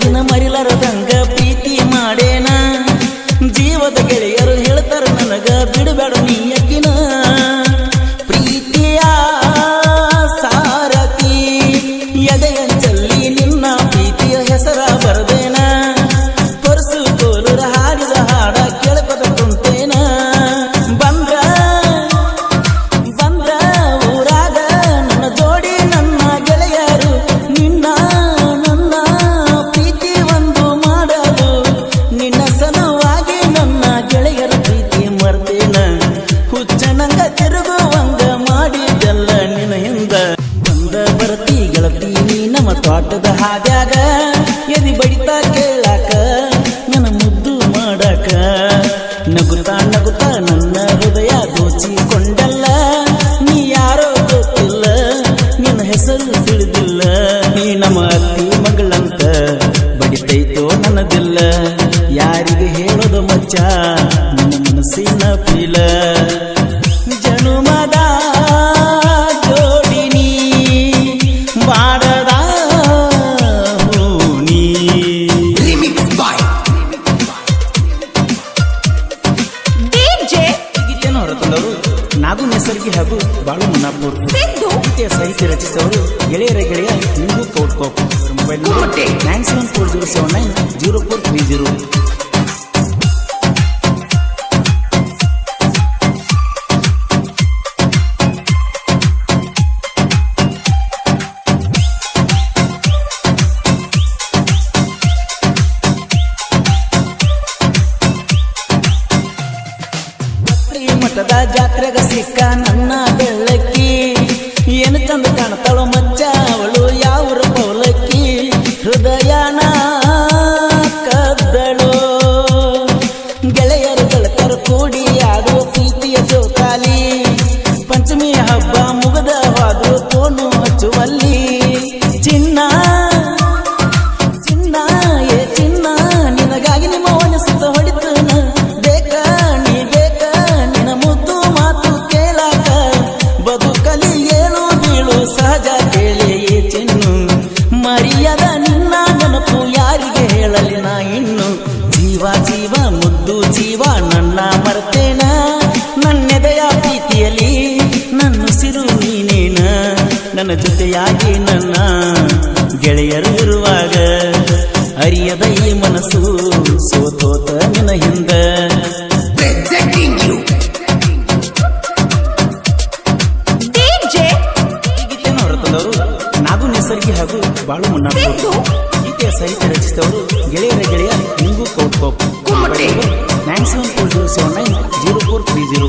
yine ತೋಟದ ಹಾದ್ಯಾಗ ಎದಿ ಬಡಿತಾಕೆ? Tada jatrega sikka nanna deleki Yen chandu kana கொடியாடு ನನ್ನ ಜೊತೆಯಾಗಿ ನನ್ನ ಗೆಳೆಯರು ಇರುವಾಗ ಅರಿಯದ ಈ ಮನಸ್ಸು ಸೋತೋತ ನಿನ ಹಿಂದೆ. ನಾಗು ನಿಸರ್ಗಿ ಹಾಗೂ ಬಾಳು ಮುನ್ನ ಗೀತೆಯ ಸಾಹಿತ್ಯ ರಚಿಸಿದವರು ಗೆಳೆಯರ ಗೆಳೆಯ ನಿಂಗು ಕೌಟ್ coop. Four zero seven nine zero four three zero.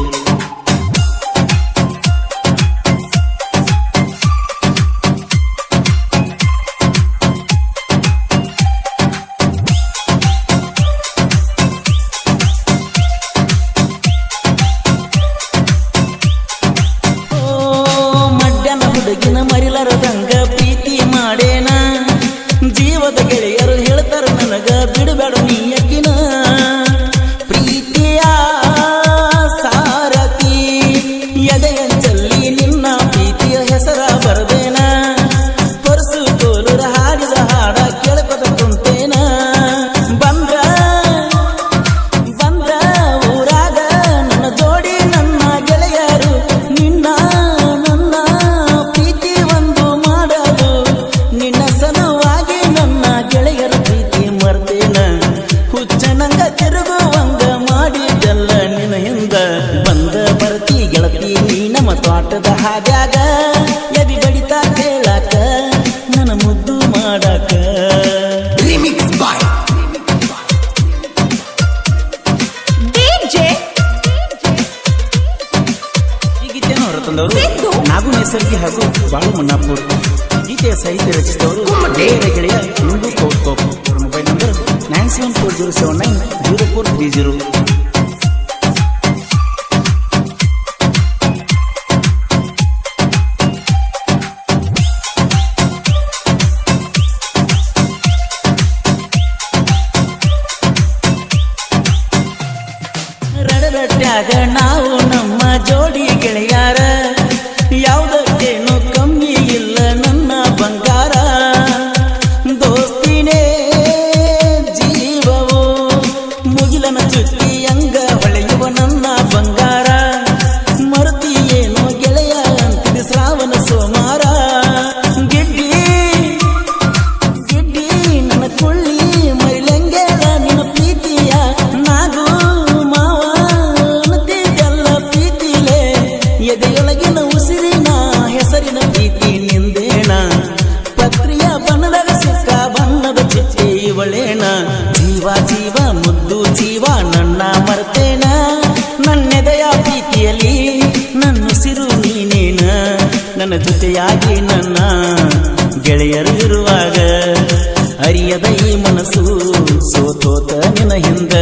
ಬರದಂಗ ಪ್ರೀತಿ ಮಾಡೇನ? ಜೀವದ ಗೆಳೆಯರು ಹೇಳ್ತಾರ ನನಗ ಬಿಡಬೇಡ ನೀ. ಮುನ್ನಾಪುರ್ ಗೀತೆಯ ಸಾಹಿತ್ಯ ರಚಿಸಿದವರು ಗೆಳೆಯ ಇಂದು ಕೌಟ್ಕೋಪ್ mobile number nine seven four zero seven nine zero four three zero ರಡರಟ್ಟಾಗ ನಾವು ನಮ್ಮ ಜೋಡಿ ಗೆಳೆಯಾರ ನನ್ನ ಜೊತೆಯಾಗಿ ನನ್ನ ಗೆಳೆಯರು ಇರುವಾಗ ಅರಿಯದ ಈ ಮನಸ್ಸು ಸೋತೋತ ನಿನ ಹಿಂದ.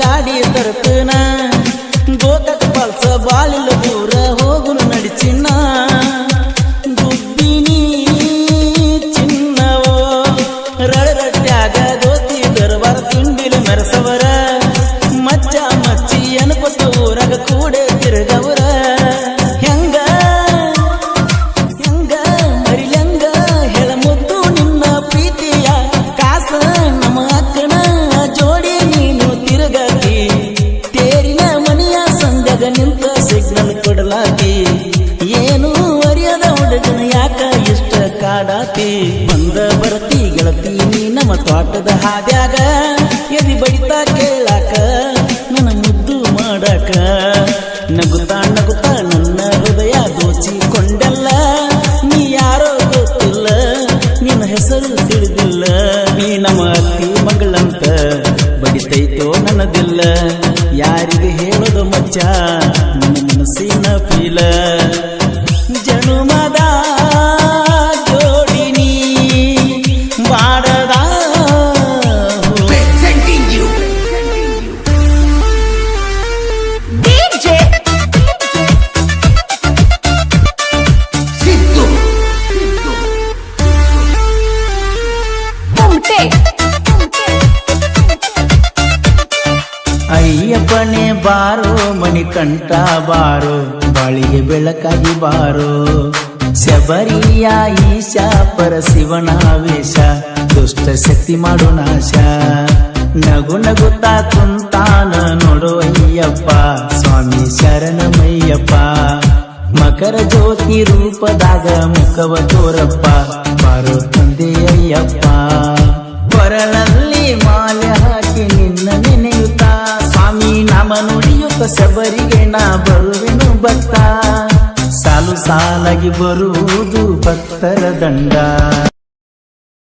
ಗಾಡಿ ತರ್ತನ. ಗೋತಕ್ಕೆ ಪಲ್ಸ ಬಾಳಿಲ್ಲ ನಿಂತ ಸಿಗ್ನಲ್ ಕೊಡಲಾಕಿ. ಏನು ಅರಿಯದ ಹುಡುಗನ ಯಾಕ ಇಷ್ಟ ಕಾಡಾತಿ ಬಂದ ಬರತಿ ಗೆಳತಿ, ನೀ ನಮ್ಮ ತೋಟದ ಹಾದ್ಯಾಗ ಬಾರೋ ಮಣಿಕಂಠ ಬಾರೋ, ಬಾಳಿಗೆ ಬೆಳಕಾಗಿ ಬಾರೋ. ಶಬರಿಯ ಈಶಾ ಪರ ಶಿವನ ವೇಷ, ದುಷ್ಟ ಶಕ್ತಿ ಮಾಡು ನಾಶ. ನಗು ನಗುತ್ತಾ ಕುಂತಾನ ನೋಡು ಅಯ್ಯಪ್ಪ, ಸ್ವಾಮಿ ಶರಣಮಯ್ಯಪ್ಪ ಮಕರ ಜ್ಯೋತಿ ರೂಪದಾಗ ಮುಖವ ತೋರಪ್ಪ, ಬಾರೋ ತಂದೆ ಅಯ್ಯಪ್ಪ. ನುಡಿಯುತ್ತ ಶಬರಿಗೆ ನಾ ಬರುವೆನು ಭಕ್ತ. ಸಾಲು ಸಾಲಾಗಿ ಬರುವುದು ಭಕ್ತರ ದಂಡ.